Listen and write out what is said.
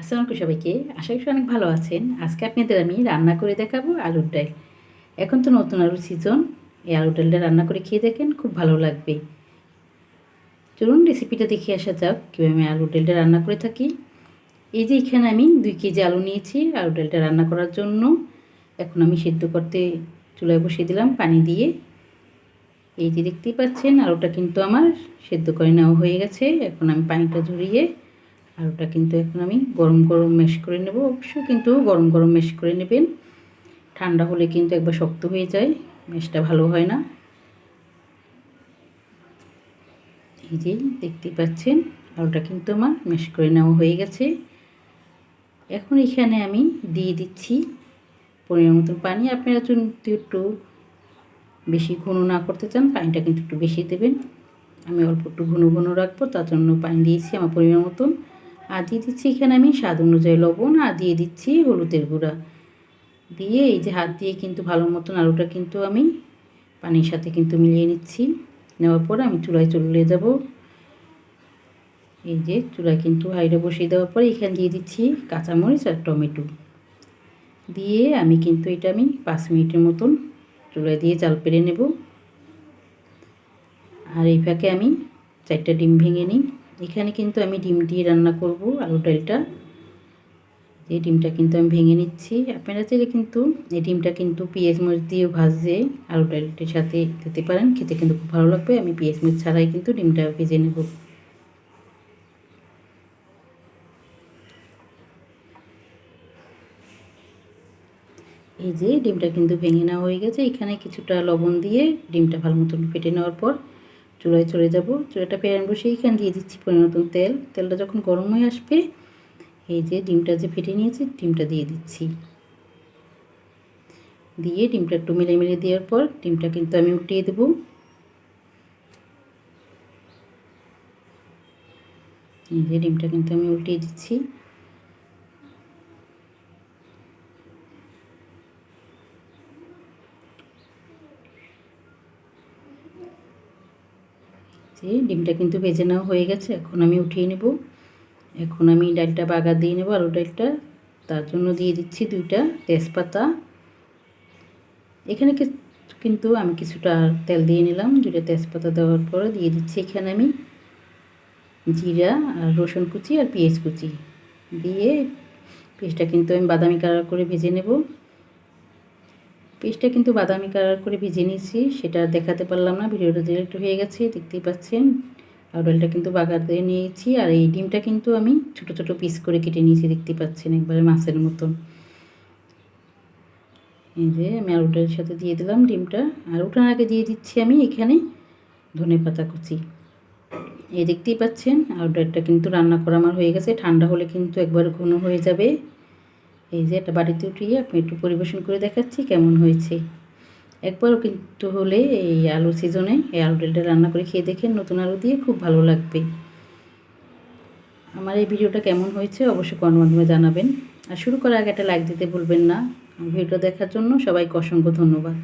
আসসালামু আলাইকুম সবাইকে। আশা করি অনেক ভালো আছেন। আজকে আপনাদের আমি রান্না করে দেখাবো আলুর ডাল। এখন তো নতুন আলুর সিজন এই আলুর ডালটা রান্না করে খেয়ে দেখেন, খুব ভালো লাগবে। চলুন রেসিপিটা দেখে আসা যাক, কীভাবে আমি আলুর ডালটা রান্না করে থাকি। এই যে এখানে আমি দুই কেজি আলু নিয়েছি আলুর ডালটা রান্না করার জন্য। এখন আমি সেদ্ধ করতে চুলায় বসিয়ে দিলাম পানি দিয়ে। এই যে দেখতেই পাচ্ছেন, আলুটা কিন্তু আমার সেদ্ধ করে নেওয়া হয়ে গেছে। এখন আমি পানিটা ঝরিয়ে আলুটা কিন্তু এখন আমি গরম গরম ম্যাশ করে নেব অবশ্যই কিন্তু গরম গরম ম্যাশ করে নেবেন। ঠান্ডা হলে কিন্তু একবার শক্ত হয়ে যায় ম্যাশটা ভালো হয় না। এই যে দেখতেই পাচ্ছেন, আলুটা কিন্তু আমার ম্যাশ করে নেওয়া হয়ে গেছে। এখন এখানে আমি দিয়ে দিচ্ছি পরিমাণ মতন পানি। আপনারা যদি একটু বেশি ঘন না করতে চান, পানিটা কিন্তু একটু বেশি দেবেন। আমি অল্প একটু ঘন ঘন রাখব, তার জন্য পানি দিয়েছি আমার পরিমাণ মতন। আর দিয়ে দিচ্ছি এখানে আমি স্বাদ অনুযায়ী লবণ আর দিয়ে দিচ্ছি হলুদের গুঁড়া। দিয়ে এই যে হাত দিয়ে কিন্তু ভালো মতন আলুটা কিন্তু আমি পানির সাথে কিন্তু মিলিয়ে নিচ্ছি। নেওয়ার পর আমি চুলায় চলে যাব। এই যে চুলায় কিন্তু হাইডে বসিয়ে দেওয়ার পর এখানে দিয়ে দিচ্ছি কাঁচামরিচ আর টমেটো। দিয়ে আমি কিন্তু এটা আমি পাঁচ মিনিটের মতন চুলায় দিয়ে জাল পেরে নেব। আর এই ফাঁকে আমি চারটা ডিম ভেঙে নিই। এখানে কিন্তু আমি ডিম দিয়ে রান্না করব আলু ডালটা। এই ডিমটা কিন্তু আমি ভেঙে নিচ্ছি। আপনারা চাইলে কিন্তু এই ডিমটা কিন্তু পেঁয়াজ মরিচ দিয়েও ভাজে আলু ডালটির সাথে দিতে পারেন। খেতে কিন্তু খুব ভালো লাগবে। আমি পেঁয়াজ মরিচ ছাড়াই কিন্তু ডিমটা ভেজে নেব। এই যে ডিমটা কিন্তু ভেঙে নেওয়া হয়ে গেছে। এখানে কিছুটা লবণ দিয়ে ডিমটা ভালো মতন ফেটে নেওয়ার পর চুলায় চলে যাব। চুলাটা প্যান বসে এখানে দিয়ে দিচ্ছি পরিমাণ মতন তেল। তেলটা যখন গরম হয়ে আসবে, এই যে ডিমটা যে ফেটে নিয়েছি, ডিমটা দিয়ে দিচ্ছি। দিয়ে ডিমটা একটু মিলে মিলে দেওয়ার পর ডিমটা কিন্তু আমি উঠিয়ে দেবো। এই যে ডিমটা কিন্তু আমি উল্টিয়ে দিচ্ছি। যে ডিমটা কিন্তু ভেজে নেওয়া হয়ে গেছে, এখন আমি উঠিয়ে নেব। এখন আমি ডালটা বাগার দিয়ে নেব আলু ডালটা। তার জন্য দিয়ে দিচ্ছি দুইটা তেজপাতা। এখানে কিন্তু আমি কিছুটা তেল দিয়ে নিলাম, দুইটা তেজপাতা দেওয়ার পরে দিয়ে দিচ্ছি এখানে আমি জিরা আর রসুন কুচি আর পেঁয়াজ কুচি। দিয়ে পেঁয়াজটা কিন্তু আমি বাদামি কালার করে ভেজে নেব। পেস্টটা কিন্তু বাদামি কালার করে ভেজে নিয়েছি, সেটা দেখাতে পারলাম না, ভিডিওটা ডিরেক্ট হয়ে গেছে, দেখতেই পাচ্ছেন। আর ডালটা কিন্তু বাগার দিয়ে নিয়েছি, আর এই ডিমটা কিন্তু আমি ছোট ছোট পিস করে কেটে নিয়েছি দেখতে পাচ্ছেন একবারে মাছের মতন। এই যে আমি আর ওটার সাথে দিয়ে দিলাম ডিমটা, আর ওটার আগে দিয়ে দিচ্ছি আমি এখানে ধনে পাতা কুচি। এই দেখতেই পাচ্ছেন, আর ডালটা কিন্তু রান্না করা আমার হয়ে গেছে, ঠান্ডা হলে কিন্তু একবার ঘন হয়ে যাবে। এই যে একটা বাড়িতে উঠিয়ে আপনি একটু পরিবেশন করে দেখাচ্ছি কেমন হয়েছে। একবারও কিন্তু হলে এই আলু সিজনে এই আলু ডালটা রান্না করে খেয়ে দেখেন, নতুন আলু দিয়ে খুব ভালো লাগবে। আমার এই ভিডিওটা কেমন হয়েছে অবশ্যই কমেন্ট মাধ্যমে জানাবেন। আর শুরু করার আগে একটা লাইক দিতে ভুলবেন না। ভিডিও দেখার জন্য সবাইকে অসংখ্য ধন্যবাদ।